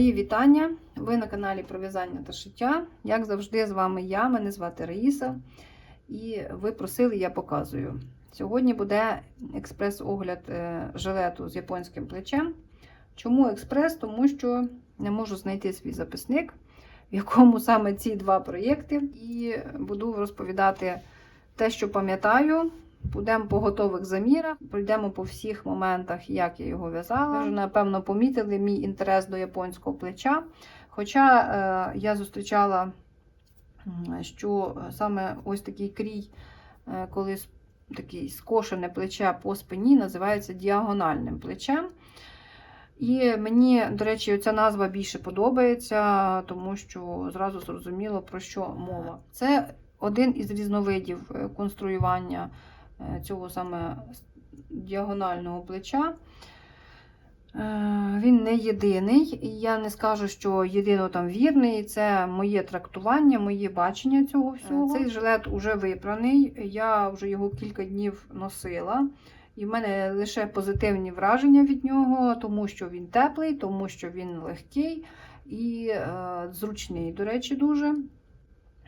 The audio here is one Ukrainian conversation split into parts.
Мої вітання! Ви на каналі про в'язання та шиття. Як завжди, з вами я, мене звати Раїса, і ви просили, я показую. Сьогодні буде експрес-огляд е, жилету з японським плечем. Чому експрес? Тому що не можу знайти свій записник, в якому саме ці два проєкти, і буду розповідати те, що пам'ятаю. Будемо по готових замірах, пройдемо по всіх моментах, як я його в'язала. Ви вже, напевно, помітили мій інтерес до японського плеча. Хоча е, я зустрічала, що саме ось такий крій, е, коли такий скошене плече по спині, називається діагональним плечем. І мені, до речі, ця назва більше подобається, тому що зразу зрозуміло, про що мова. Це один із різновидів е, конструювання цього саме діагонального плеча. Е, Він не єдиний, і я не скажу, що єдино там вірний. Це моє трактування, моє бачення цього всього. Цей жилет уже випраний. Я вже його кілька днів носила. І в мене лише позитивні враження від нього, тому що він теплий, тому що він легкий і е, зручний, до речі, дуже.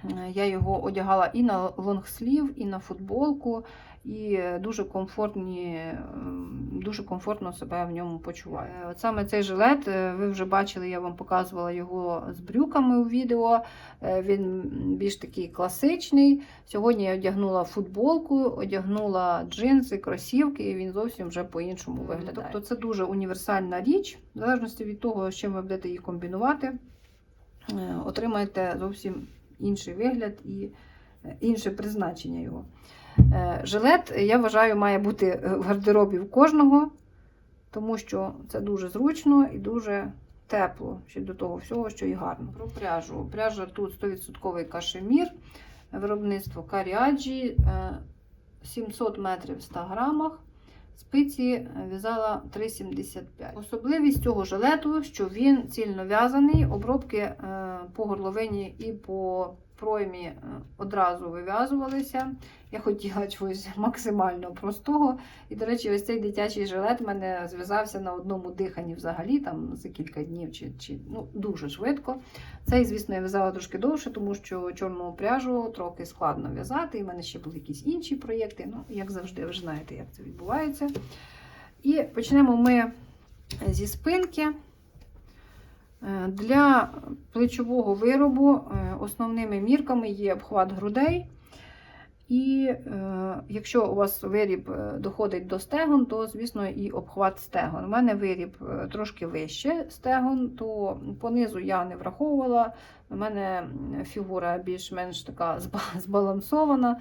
Е, Я його одягала і на лонгслів, і на футболку, і дуже комфортні, ем, дуже комфортно себе в ньому почуваю. Е, От саме цей жилет, е, ви вже бачили, я вам показувала його з брюками у відео. Е, Він більш такий класичний. Сьогодні я одягнула футболку, одягнула джинси, кросівки, і він зовсім вже по-іншому виглядає. Тобто це дуже універсальна річ, в залежності від того, з чим ви будете її комбінувати, отримаєте зовсім інший вигляд і інше призначення його. Е, Жилет, я вважаю, має бути е, в гардеробі в кожного, тому що це дуже зручно і дуже тепло ще до того всього, що і гарно. Про пряжу. Пряжа тут 100% кашемір, виробництво Каріаджі, е, 700 метрів в 100 грамах. Спиці е, в'язала 3,75. Особливість цього жилету, що він цільно в'язаний, обробки е, по горловині і по проймі е, одразу вив'язувалися. Я хотіла чогось максимально простого. І, до речі, ось цей дитячий жилет в мене зв'язався на одному диханні взагалі, там за кілька днів чи, чи ну, дуже швидко. Цей, звісно, я в'язала трошки довше, тому що чорну пряжу трохи складно в'язати. І в мене ще були якісь інші проєкти. Ну, як завжди, ви ж знаєте, як це відбувається. І почнемо ми зі спинки. Е, Для плечового виробу е, основними мірками є обхват грудей. І е, якщо у вас виріб доходить до стегон, то, звісно, і обхват стегон. У мене виріб трошки вище стегон, то понизу я не враховувала. У мене фігура більш-менш така збалансована,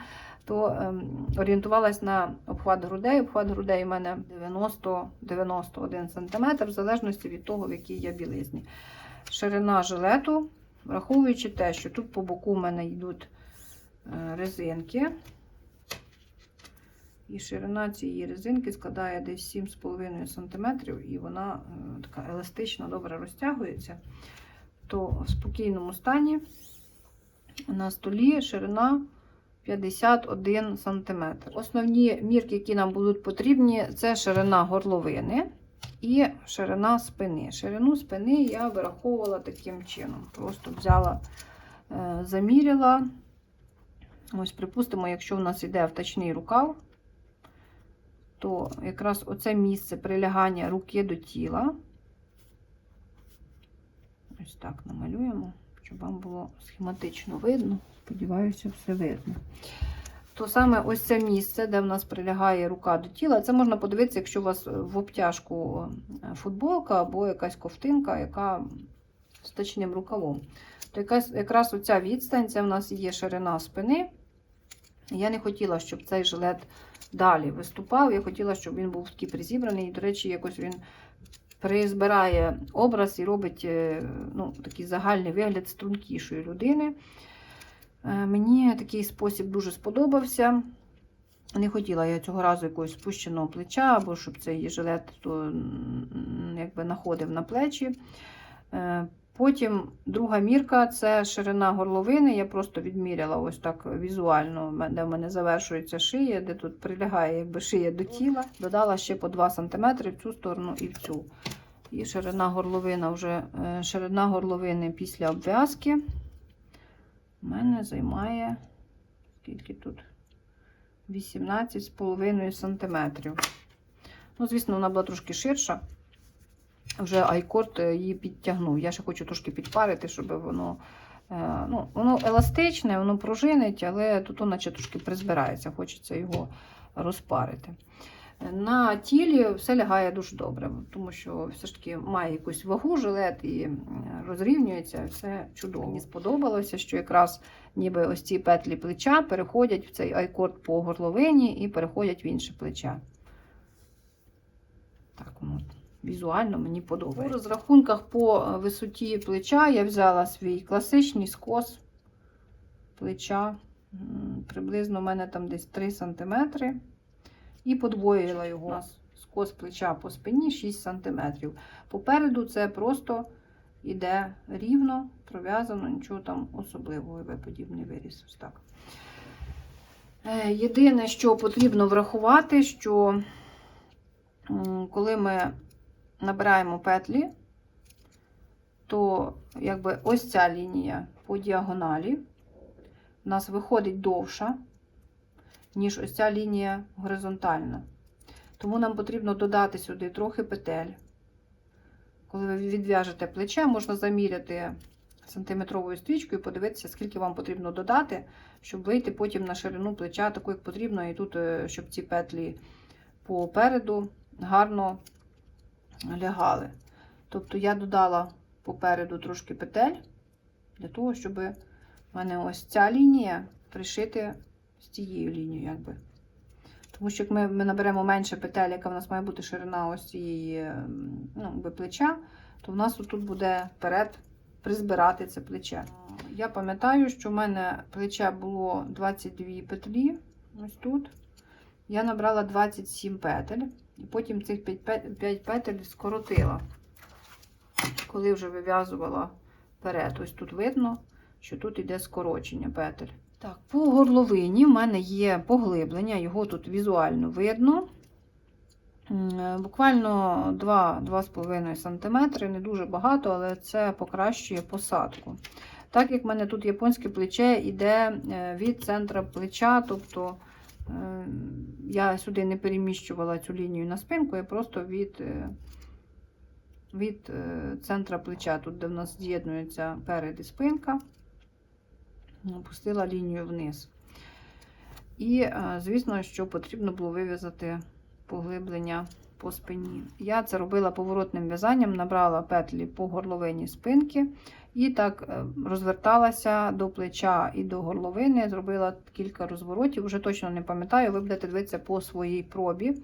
то е, орієнтувалась на обхват грудей. Обхват грудей у мене 90-91 см, в залежності від того, в якій я білизні. Ширина жилету, враховуючи те, що тут по боку в мене йдуть е, резинки. І ширина цієї резинки складає десь 7,5 см, і вона е, така еластична, добре розтягується. То в спокійному стані на столі ширина 51 см. Основні мірки, які нам будуть потрібні, це ширина горловини і ширина спини. Ширину спини я вираховувала таким чином. Просто взяла, е, заміряла. Ось, припустимо, якщо в нас йде втачний рукав, то якраз оце місце прилягання руки до тіла. Ось так намалюємо, щоб вам було схематично видно. Сподіваюся, все видно. То саме ось це місце, де в нас прилягає рука до тіла, це можна подивитися, якщо у вас в обтяжку е, футболка або якась ковтинка, яка з точним рукавом. То якась, якраз оця відстань, це в нас є ширина спини. Я не хотіла, щоб цей жилет далі виступав. Я хотіла, щоб він був такий призібраний. І, до речі, якось він призбирає образ і робить е, ну, такий загальний вигляд стрункішої людини. Е, Мені такий спосіб дуже сподобався. Не хотіла я цього разу якогось спущеного плеча, або щоб цей жилет то, якби находив на плечі. Потім друга мірка це ширина горловини. Я просто відміряла ось так візуально, де в мене завершується шия, де тут прилягає якби шия до тіла. Додала ще по 2 см в цю сторону і в цю. І ширина горловина вже е, ширина горловини після обв'язки у мене займає скільки тут? 18,5 см. Ну, звісно, вона була трошки ширша. Вже айкорд е, її підтягнув. Я ще хочу трошки підпарити, щоб воно. е, Ну, воно еластичне, воно пружинить, але тут наче трошки призбирається, хочеться його розпарити. На тілі все лягає дуже добре, тому що все ж таки має якусь вагу жилет і розрівнюється, все чудово. Мені сподобалося, що якраз ніби ось ці петлі плеча переходять в цей айкорд по горловині і переходять в інше плече. Так воно візуально мені подобається. У розрахунках по е, висоті плеча я взяла свій класичний скос плеча. Приблизно у мене там десь 3 см. І подвоїла його. У нас скос плеча по спині 6 см. Попереду це просто іде рівно, пров'язано, нічого там особливого, подібний виріс. Ось так. Е, Єдине, що потрібно врахувати, що коли ми набираємо петлі, то якби ось ця лінія по діагоналі у нас виходить довша, ніж ось ця лінія горизонтальна. Тому нам потрібно додати сюди трохи петель. Коли ви відв'яжете плече, можна заміряти сантиметровою стрічкою і подивитися, скільки вам потрібно додати, щоб вийти потім на ширину плеча, таку, як потрібно, і тут, е, щоб ці петлі попереду гарно лягали. Тобто я додала попереду трошки петель, для того, щоб в мене ось ця лінія пришити з цією лінією. якби. Тому що як ми, ми наберемо менше петель, яка в нас має бути ширина ось цієї ну, плеча, то в нас тут буде вперед призбирати це плече. Я пам'ятаю, що в мене плече було 22 петлі. Ось тут. Я набрала 27 петель, і потім цих 5 петель скоротила, коли вже вив'язувала вперед. Ось тут видно, що тут йде скорочення петель. Так, по горловині в мене є поглиблення, його тут візуально видно. Е, Буквально 2-2,5 см, не дуже багато, але це покращує посадку. Так як в мене тут японське плече йде е, від центра плеча, тобто я сюди не переміщувала цю лінію на спинку, я просто від, е, від е, центра плеча, тут де в нас з'єднується перед і спинка, опустила лінію вниз. І, е, звісно, що потрібно було вив'язати поглиблення по спині. Я це робила поворотним в'язанням, набрала петлі по горловині спинки і так е, розверталася до плеча і до горловини, зробила кілька розворотів, вже точно не пам'ятаю, ви будете дивитися по своїй пробі.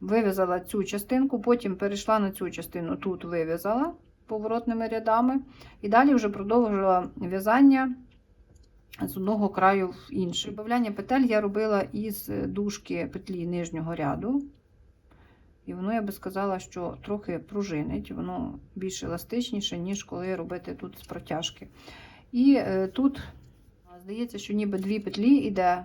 Вив'язала цю частинку, потім перейшла на цю частину, тут вив'язала поворотними рядами, і далі вже продовжила в'язання з одного краю в інший. Прибавляння петель я робила із дужки петлі нижнього ряду. І воно, я би сказала, що трохи пружинить, воно більш еластичніше, ніж коли робити тут з протяжки. І е, тут, здається, що ніби дві петлі йде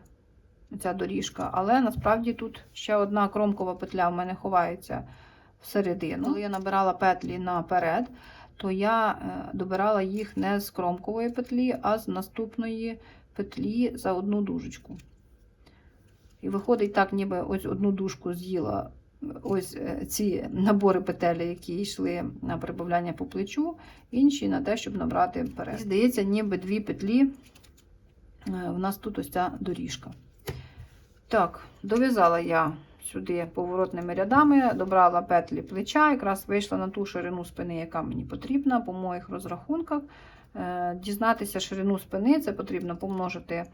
ця доріжка, але насправді тут ще одна кромкова петля в мене ховається всередину. Коли я набирала петлі наперед, то я е, добирала їх не з кромкової петлі, а з наступної петлі за одну дужечку. І виходить так, ніби ось одну дужку з'їла ось е, ці набори петель, які йшли на прибавляння по плечу, інші на те, щоб набрати вперед. І здається, ніби дві петлі е, в нас тут ось ця доріжка. Так, дов'язала я сюди поворотними рядами, добрала петлі плеча, якраз вийшла на ту ширину спини, яка мені потрібна по моїх розрахунках. Е, Дізнатися ширину спини, це потрібно помножити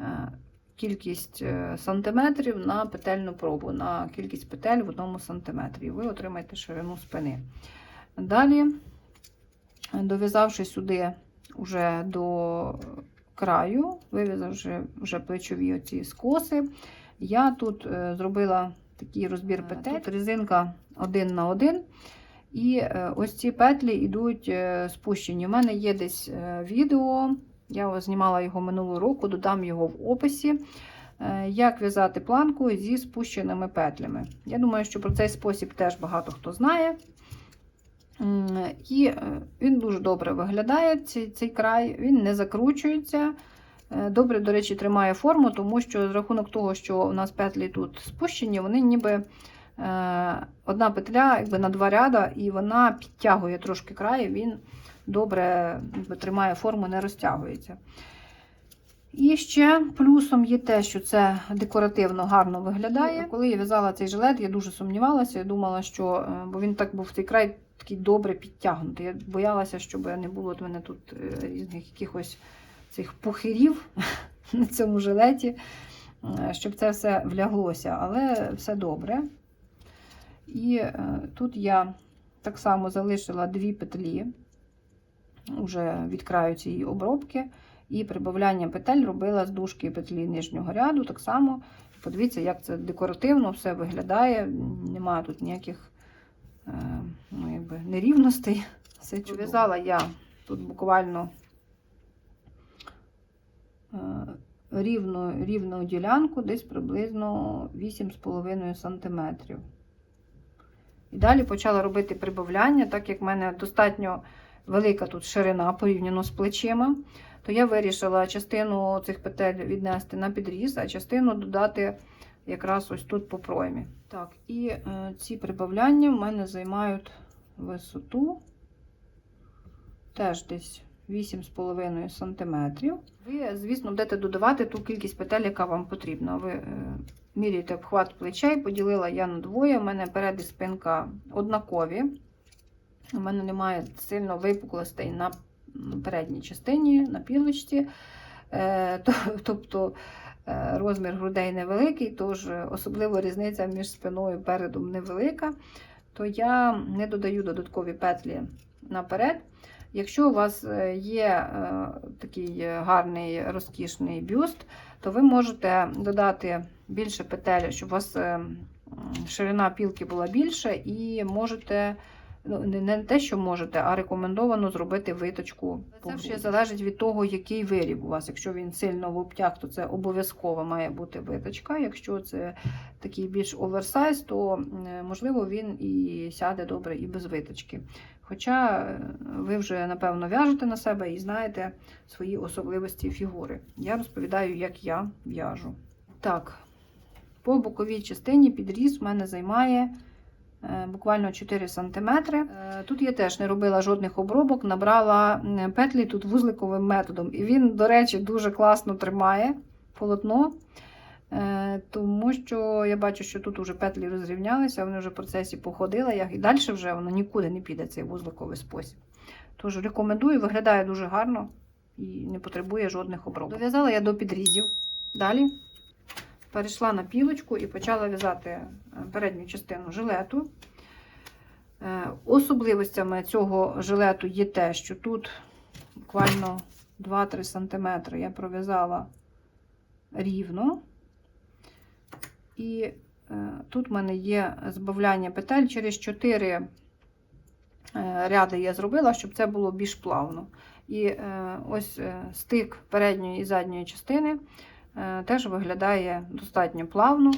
е, кількість е, сантиметрів на петельну пробу, на кількість петель в одному сантиметрі. Ви отримаєте ширину спини. Далі, дов'язавши сюди вже до краю, вив'язавши вже плечові оці скоси, я тут е, зробила такий розбір петель. Тут резинка один на один. І е, ось ці петлі йдуть спущені. У мене є десь відео, я знімала його минулого року, додам його в описі. е, Як в'язати планку зі спущеними петлями. Я думаю, що про цей спосіб теж багато хто знає. І е, він дуже добре виглядає, цей, цей край, він не закручується. Е, Добре, до речі, тримає форму, тому що з рахунок того, що у нас петлі тут спущені, вони ніби одна петля якби, на два ряда, і вона підтягує трошки край, він добре тримає форму, не розтягується. І ще плюсом є те, що це декоративно гарно виглядає. Коли я в'язала цей жилет, я дуже сумнівалася. Я думала, що е, бо він так був цей край такий добре підтягнутий. Я боялася, щоб не було в мене тут е, різних якихось цих пухирів на цьому жилеті, е, щоб це все вляглося, але все добре. І е, тут я так само залишила дві петлі уже від краю цієї обробки. І прибавляння петель робила з дужки петлі нижнього ряду. Так само, подивіться, як це декоративно все виглядає. Немає тут ніяких е, ну, якби, нерівностей. Все. В'язала я тут буквально е, рівну, рівну ділянку, десь приблизно 8,5 см. І далі почала робити прибавляння, так як в мене достатньо велика тут ширина порівняно з плечима то я вирішила частину цих петель віднести на підріз, а частину додати якраз ось тут по проймі. Так, і е, ці прибавляння в мене займають висоту теж десь 8,5 см. Ви, звісно, будете додавати ту кількість петель, яка вам потрібна. Ви е, міряєте обхват плечей, поділила я на двоє. У мене перед і спинка однакові. У мене немає сильно випуклостей на передній частині, на пілочці. Е, то- Тобто е, розмір грудей невеликий, тож особливо різниця між спиною і передом невелика, то я не додаю додаткові петлі наперед. Якщо у вас е, є е, такий гарний розкішний бюст, то ви можете додати більше петель, щоб у вас е, ширина пілки була більша, і можете ну, не, не те, що можете, а рекомендовано зробити виточку. Це ще залежить від того, який виріб у вас. Якщо він сильно в обтяг, то це обов'язково має бути виточка. Якщо це такий більш оверсайз, то можливо він і сяде добре і без виточки. Хоча е, ви вже напевно в'яжете на себе і знаєте свої особливості фігури. Я розповідаю, як я в'яжу. Так, по боковій частині підріз в мене займає буквально 4 см. Е, Тут я теж не робила жодних обробок, набрала петлі тут вузликовим методом. І він, до речі, дуже класно тримає полотно. Е, Тому що я бачу, що тут вже петлі розрівнялися, вони вже в процесі походили, і далі вже воно нікуди не піде цей вузликовий спосіб. Тож рекомендую, виглядає дуже гарно і не потребує жодних обробок. Дов'язала я до підрізів. Далі перейшла на пілочку і почала в'язати е, передню частину жилету. Е, Особливостями цього жилету є те, що тут буквально 2-3 см я пров'язала рівно. І е, тут в мене є збавляння петель через 4 е, ряди я зробила, щоб це було більш плавно. І ось стик передньої і задньої частини теж виглядає достатньо плавно.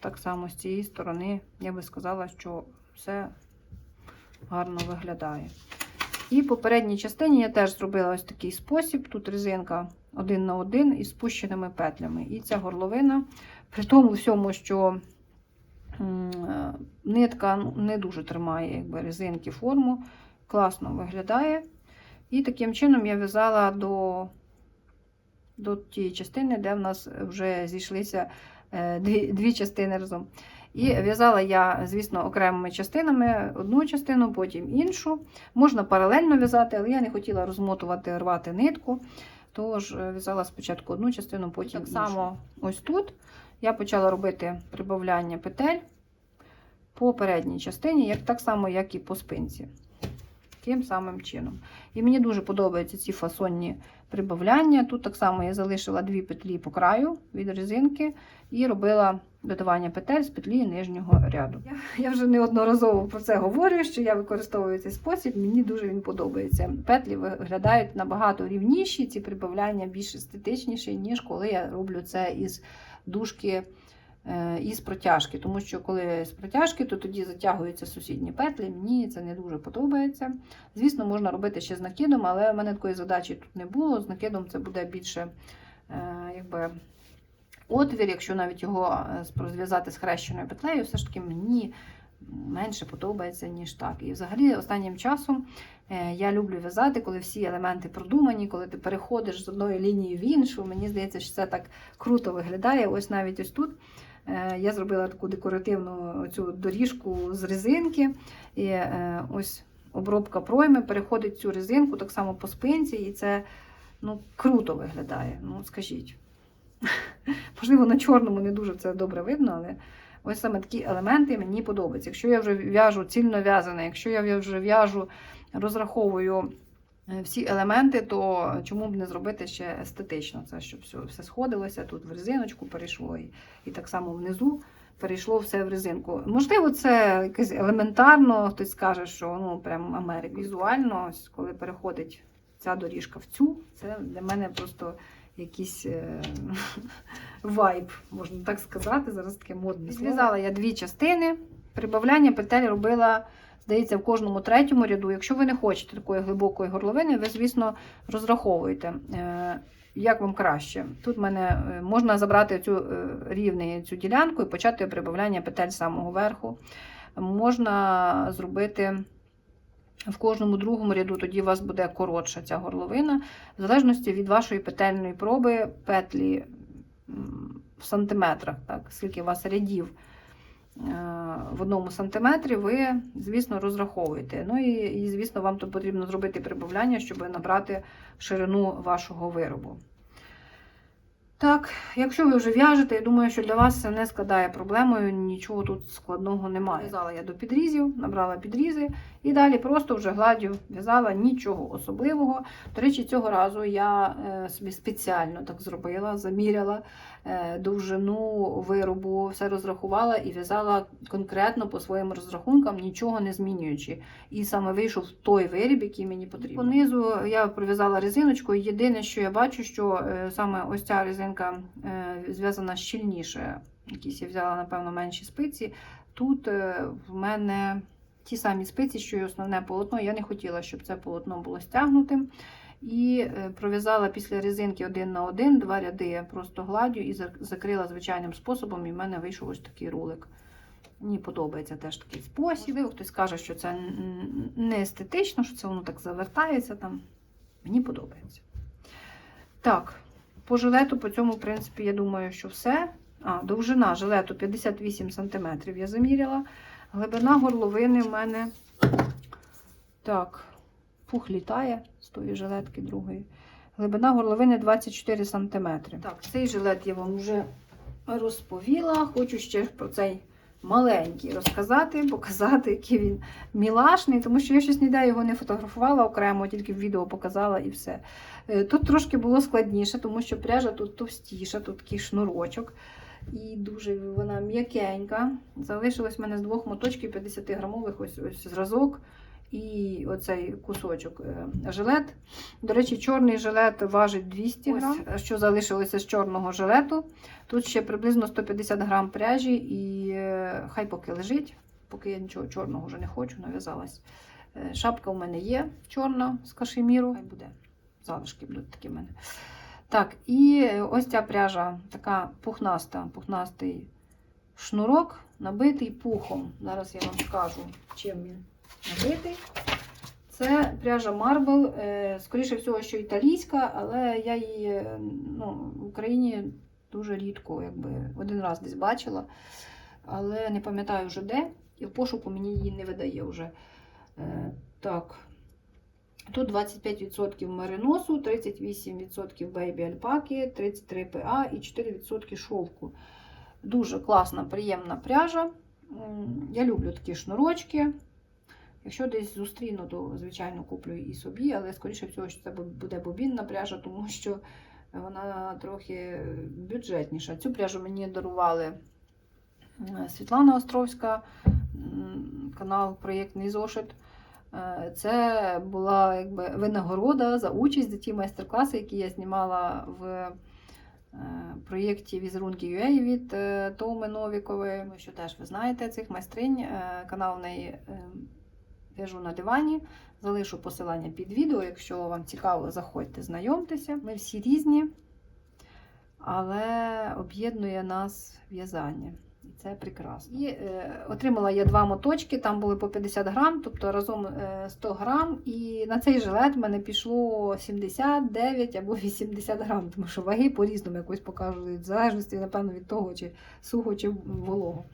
Так само з цієї сторони я би сказала, що все гарно виглядає. І по передній частині я теж зробила ось такий спосіб. Тут резинка один на один із спущеними петлями. І ця горловина, при тому всьому, що е, нитка ну, не дуже тримає якби, резинки форму, класно виглядає. І таким чином я в'язала до, до тієї частини, де в нас вже зійшлися е, дві, дві частини разом. І в'язала я, звісно, окремими частинами одну частину, потім іншу. Можна паралельно в'язати, але я не хотіла розмотувати, рвати нитку. Тож е, в'язала спочатку одну частину, потім так само ось тут я почала робити прибавляння петель по передній частині, як, так само, як і по спинці. Тим самим чином. І мені дуже подобаються ці фасонні прибавляння. Тут так само я залишила дві петлі по краю від резинки і робила додавання петель з петлі нижнього ряду. Я, вже неодноразово про це говорю, що я використовую цей спосіб, мені дуже він подобається. Петлі виглядають набагато рівніші, ці прибавляння більш естетичніші, ніж коли я роблю це із дужки із протяжки. Тому що коли з протяжки, то тоді затягуються сусідні петлі. Мені це не дуже подобається. Звісно, можна робити ще з накидом, але в мене такої задачі тут не було. З накидом це буде більше е, якби, отвір, якщо навіть його е, розв'язати з хрещеною петлею, все ж таки мені менше подобається, ніж так. І взагалі останнім часом е, я люблю в'язати, коли всі елементи продумані, коли ти переходиш з одної лінії в іншу. Мені здається, що це так круто виглядає. Ось навіть ось тут. е, Я зробила таку декоративну цю доріжку з резинки. І е, ось обробка пройми переходить цю резинку так само по спинці, і це ну, круто виглядає. Ну, скажіть. Можливо, на чорному не дуже це добре видно, але ось саме такі елементи мені подобаються. Якщо я вже в'яжу цільно в'язане, якщо я вже в'яжу, розраховую е, всі елементи, то чому б не зробити ще естетично? Це щоб все, все сходилося, тут в резиночку перейшло, і, і так само внизу перейшло все в резинку. Можливо, це якесь елементарно, хтось скаже, що ну прям Америка. Візуально, коли переходить ця доріжка в цю, це для мене просто якийсь е, вайб, можна так сказати. Зараз таке модне. Зв'язала я дві частини. Прибавляння петель робила, здається, в кожному третьому ряду. Якщо ви не хочете такої глибокої горловини, ви, звісно, розраховуєте. е, Як вам краще? Тут мене е, можна забрати цю рівний цю ділянку і почати прибавляння петель самого верху. Можна зробити в кожному другому ряду, тоді у вас буде коротша ця горловина. В залежності від вашої петельної проби, петлі в сантиметрах, так, скільки у вас рядів е, в одному сантиметрі, ви, звісно, розраховуєте. Ну і, і звісно, вам тут потрібно зробити прибавляння, щоб набрати ширину вашого виробу. Так, якщо ви вже в'яжете, я думаю, що для вас це не складає проблемою, нічого тут складного немає. В'язала я до підрізів, набрала підрізи і далі просто вже гладдю в'язала нічого особливого. До речі, цього разу я е, собі спеціально так зробила, заміряла е, довжину виробу, все розрахувала і в'язала конкретно по своїм розрахункам, нічого не змінюючи. І саме вийшов той виріб, який мені потрібен. Понизу я пров'язала резиночкою. Єдине, що я бачу, що е, саме ось ця резинка зв'язана щільніше. Якісь я взяла, напевно, менші спиці. Тут в мене ті самі спиці, що й основне полотно. Я не хотіла, щоб це полотно було стягнутим. І е, пров'язала після резинки один на один, два ряди просто гладдю і закрила звичайним способом, і в мене вийшов ось такий рулик. Мені подобається теж такий спосіб. Хтось каже, що це не естетично, що це воно так завертається там. Мені подобається. Так, по жилету, по цьому, в принципі, я думаю, що все. А, довжина жилету 58 см я заміряла. Глибина горловини в мене. Так, пух літає з тої жилетки другої. Глибина горловини 24 см. Так, цей жилет я вам вже розповіла. Хочу ще про цей маленький розказати, показати, який він мілашний, тому що я щось ніде його не фотографувала окремо, тільки в відео показала і все. Е, Тут трошки було складніше, тому що пряжа тут товстіша, тут такий шнурочок. І дуже вона м'якенька. Залишилось в мене з двох моточків 50 грамових ось, ось зразок. І оцей кусочок е, жилет. До речі, чорний жилет важить 200 грам. Ось, що залишилося з чорного жилету. Тут ще приблизно 150 грам пряжі, і е, хай поки лежить, поки я нічого чорного вже не хочу, нав'язалась. Е, Шапка у мене є чорна з кашеміру. Хай буде. Залишки будуть такі в мене. Так, і ось ця пряжа така пухнаста, пухнастий шнурок, набитий пухом. Зараз я вам скажу, чим він набитий. Це пряжа Marble, е, скоріше всього, що італійська, але я її е, ну, в Україні дуже рідко, якби один раз десь бачила, але не пам'ятаю вже де, і в пошуку мені її не видає вже. Е, Так. Тут 25% мериносу, 38% бейбі альпаки, 33 ПА і 4% шовку. Дуже класна, приємна пряжа. Я люблю такі шнурочки. Якщо десь зустріну, то, звичайно, куплю і собі, але, скоріше всього, що це буде бобінна пряжа, тому що вона трохи бюджетніша. Цю пряжу мені дарували Світлана Островська, канал Проєктний зошит. Е, Це була якби винагорода за участь за ті майстер-класи, які я знімала в е, проєкті візерунки UA від е, Томи Новікової. Що теж ви знаєте цих майстринь. Канал в неї в'яжу на дивані. Залишу посилання під відео. Якщо вам цікаво, заходьте, знайомтеся. Ми всі різні, але об'єднує нас в'язання. Це прекрасно. І е, отримала я два моточки, там були по 50 грам, тобто разом е, 100 грам. І на цей жилет в мене пішло 79 або 80 грам, тому що ваги по-різному якось показують, в залежності, напевно, від того, чи сухо, чи волого.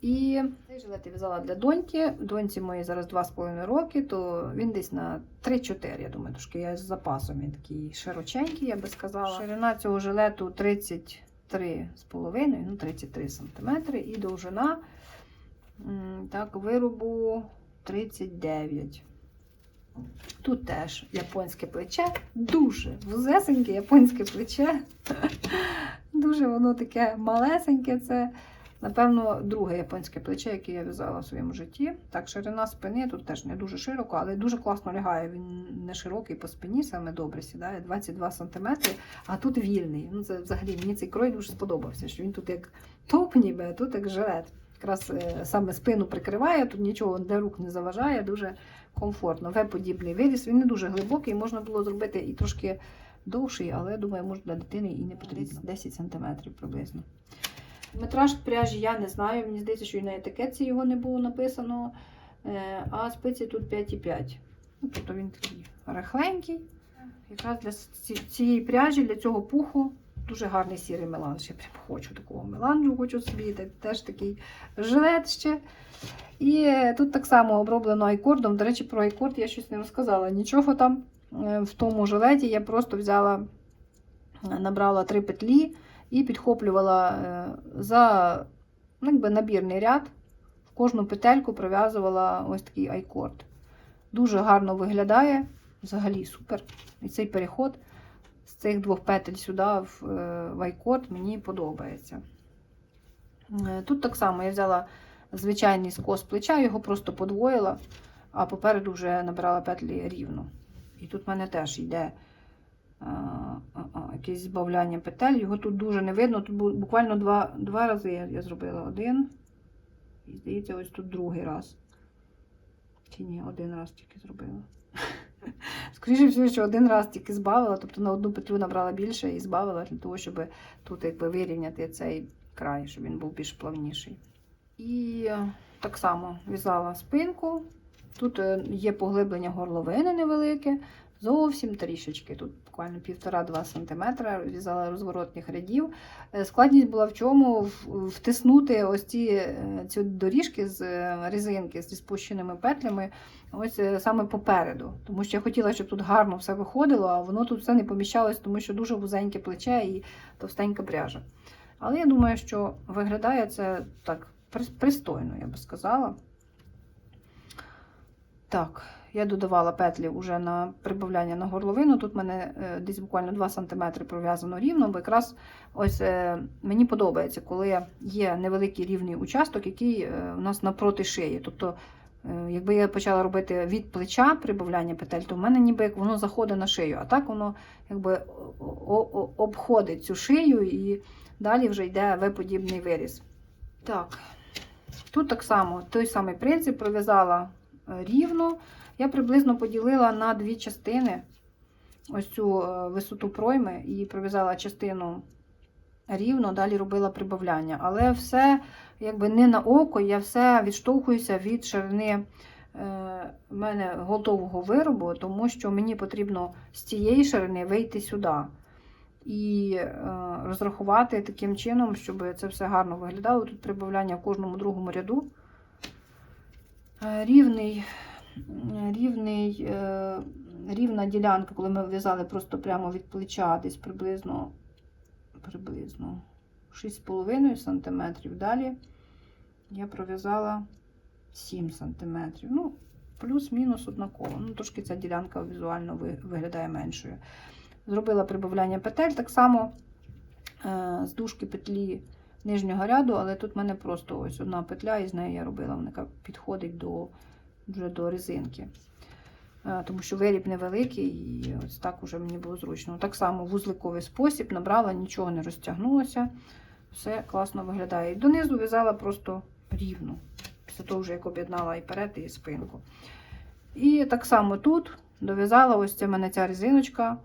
І цей жилет я в'язала для доньки. Доньці моїй зараз 2,5 роки, то він десь на 3-4, я думаю, трошки я з запасом. Він такий широченький, я би сказала. Ширина цього жилету 33,5, ну 33 см, і довжина так, виробу 39. Тут теж японське плече, дуже вузесеньке японське плече. Дуже воно таке малесеньке. Це, напевно, друге японське плече, яке я в'язала в своєму житті. Так, ширина спини тут теж не дуже широко, але дуже класно лягає. Він не широкий по спині, саме добре сідає, 22 см, а тут вільний. Ну, це взагалі мені цей крой дуже сподобався, що він тут як топ ніби, а тут як жилет. Якраз е, саме спину прикриває, тут нічого для рук не заважає, дуже комфортно. В-подібний виріс, він не дуже глибокий, можна було зробити і трошки довший, але думаю, може для дитини і не потрібно. 10 см приблизно. Метраж пряжі я не знаю. Мені здається, що і на етикетці його не було написано. Е, А спиці тут 5,5. Ну, тобто він такий рахленький. Якраз для цієї пряжі, для цього пуху дуже гарний сірий меланж. Я прям хочу такого меланжу, хочу собі. Теж такий жилет ще. І тут так само оброблено айкордом. До речі, про айкорд я щось не розказала. Нічого там е, в тому жилеті я просто взяла, набрала три петлі і підхоплювала е, за ну, якби набірний ряд. В кожну петельку пров'язувала ось такий айкорд. Дуже гарно виглядає, взагалі супер. І цей переход з цих двох петель сюди в, е, в айкорд мені подобається. Е, Тут так само я взяла звичайний скос плеча, його просто подвоїла, а попереду вже набирала петлі рівно. І тут в мене теж йде якесь збавляння петель. Його тут дуже не видно. Тут буквально два, два рази я, я зробила один. І здається, ось тут другий раз. Чи ні, один раз тільки зробила. Скоріше всього, що один раз тільки збавила, тобто на одну петлю набрала більше і збавила для того, щоб тут якби вирівняти цей край, щоб він був більш плавніший. І так само в'язала спинку. Тут е, є поглиблення горловини невелике, зовсім трішечки. Тут буквально 1,5-2 см в'язала розворотних рядів. Е, Складність була в чому втиснути ось ці, е, ці доріжки з е, резинки зі спущеними петлями ось саме попереду. Тому що я хотіла, щоб тут гарно все виходило, а воно тут все не поміщалось, тому що дуже вузеньке плече і товстенька пряжа. Але я думаю, що виглядає це так пристойно, я би сказала. Так, я додавала петлі вже на прибавляння на горловину. Тут в мене е, десь буквально 2 см пров'язано рівно, бо якраз ось е, мені подобається, коли є невеликий рівний участок, який е, у нас напроти шиї. Тобто, якби я почала робити від плеча прибавляння петель, то в мене ніби як воно заходить на шию, а так воно якби обходить цю шию і далі вже йде В-подібний виріз. Так, тут так само той самий принцип пров'язала рівно. Я приблизно поділила на дві частини ось цю е, висоту пройми і пров'язала частину рівно, далі робила прибавляння. Але все якби не на око, я все відштовхуюся від ширини е, в мене готового виробу, тому що мені потрібно з цієї ширини вийти сюди. І е, розрахувати таким чином, щоб це все гарно виглядало. Тут прибавляння в кожному другому ряду. Рівний, рівний, е, рівна ділянка, коли ми в'язали просто прямо від плеча, десь приблизно, приблизно 6,5 см. Далі я пров'язала 7 см. Ну, плюс-мінус однаково. Ну, трошки ця ділянка візуально виглядає меншою. Зробила прибавляння петель так само е, з дужки петлі нижнього ряду, але тут в мене просто ось одна петля, і з нею я робила, вона підходить до, вже до резинки. е, тому що виріб невеликий, і ось так уже мені було зручно. Так само вузликовий спосіб, набрала, нічого не розтягнулося. Все класно виглядає. І донизу в'язала просто рівно. Після того, вже як об'єднала і перед, і спинку. І так само тут дов'язала ось ця мене ця резиночка,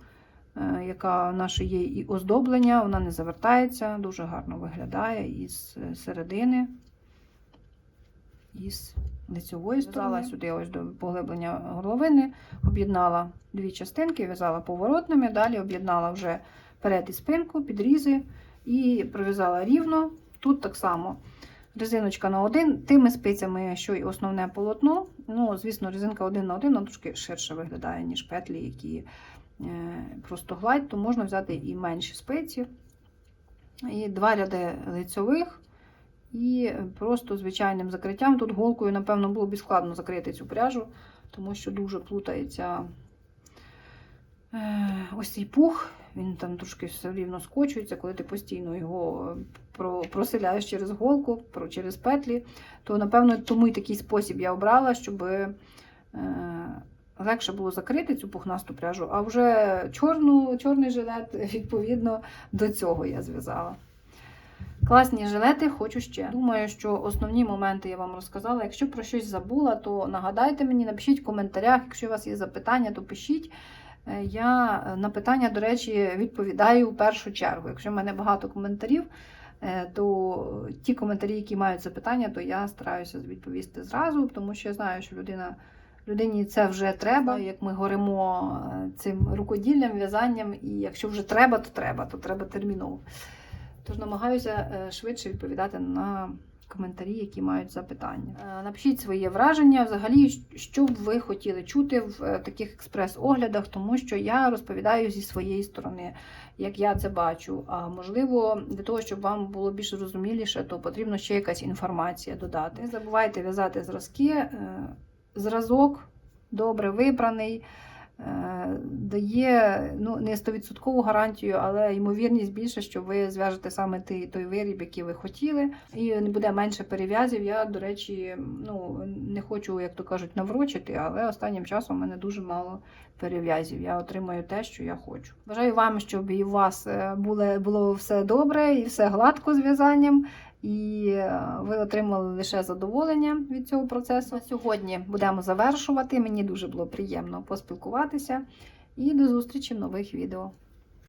е, яка в нашій є і оздоблення, вона не завертається, дуже гарно виглядає із е, середини, із лицьової сторони. Сюди ось до поглиблення горловини, об'єднала дві частинки, в'язала поворотними, далі об'єднала вже перед і спинку, підрізи і пров'язала рівно. Тут так само резиночка на один, тими спицями, що й основне полотно. Ну, звісно, резинка один на один, трошки ширше виглядає, ніж петлі, які е, просто гладь, то можна взяти і менші спиці. І два ряди лицьових. І просто звичайним закриттям. Тут голкою, напевно, було б складно закрити цю пряжу, тому що дуже плутається е, ось цей пух. Він там трошки все рівно скочується, коли ти постійно його про- просиляєш через голку, через петлі, то, напевно, тому і такий спосіб я обрала, щоб е, легше було закрити цю пухнасту пряжу, а вже чорну, чорний жилет, відповідно, до цього я зв'язала. Класні жилети, хочу ще. Думаю, що основні моменти я вам розказала. Якщо про щось забула, то нагадайте мені, напишіть в коментарях. Якщо у вас є запитання, то пишіть. Е, Я на питання, до речі, відповідаю в першу чергу. Якщо в мене багато коментарів, е, то ті коментарі, які мають запитання, то я стараюся відповісти зразу, тому що я знаю, що людина. Людині це вже треба, як ми горимо е, цим рукоділлям, в'язанням, і якщо вже треба, то треба, то треба терміново. Тож намагаюся е, швидше відповідати на коментарі, які мають запитання. Е, Напишіть своє враження, взагалі, що б ви хотіли чути в е, таких експрес-оглядах, тому що я розповідаю зі своєї сторони, як я це бачу. А можливо, для того, щоб вам було більш зрозуміліше, то потрібно ще якась інформація додати. Не забувайте в'язати зразки. Зразок добре вибраний. Е, Дає ну, не 100% гарантію, але ймовірність більше, що ви зв'яжете саме той, той виріб, який ви хотіли, і не буде менше перев'язів. Я, до речі, ну, не хочу, як то кажуть, наврочити, але останнім часом у мене дуже мало перев'язів. Я отримую те, що я хочу. Бажаю вам, щоб і у вас е, було, було все добре і все гладко з в'язанням. І е, ви отримали лише задоволення від цього процесу. На сьогодні будемо завершувати. Мені дуже було приємно поспілкуватися. І до зустрічі в нових відео.